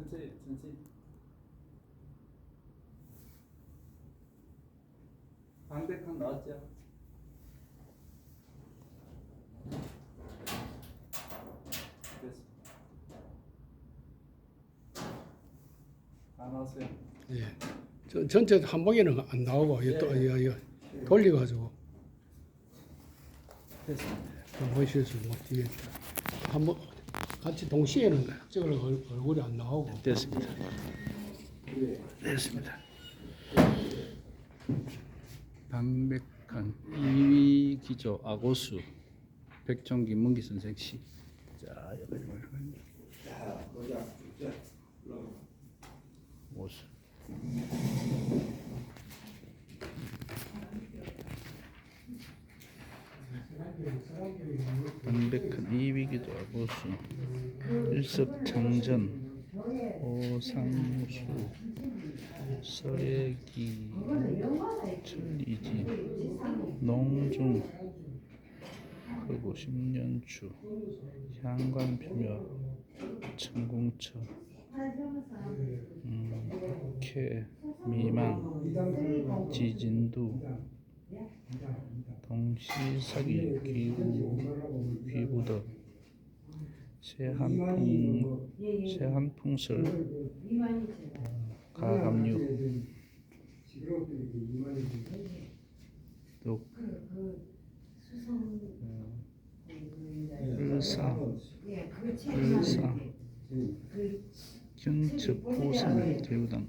천천히 천천히 방백한 나왔죠? 됐어 다. 나왔어요. 예. 저, 전체 한 방에는 안 나오고 이거 또 이거, 이거 돌려가지고. 됐습니다. 보시죠 뭐 이게 한번 같이 동시에는 찍을 얼- 얼굴이 안 나오고. 됐습니다. 됐습니다. 방백한 이위 기조 아고수 백종기 문기 선생 씨. 자 여기 오수. 방백한 이위 기조 아고수 일석창전 오상수 서래기 천리지 농중 그리고 십년추 향관표묘 천궁처 음, 쾌 미망 지진두 동시사기 귀부덕 새한풍 새한풍설. 가압류. 또 을사. 을사. 견첩 보살 제우당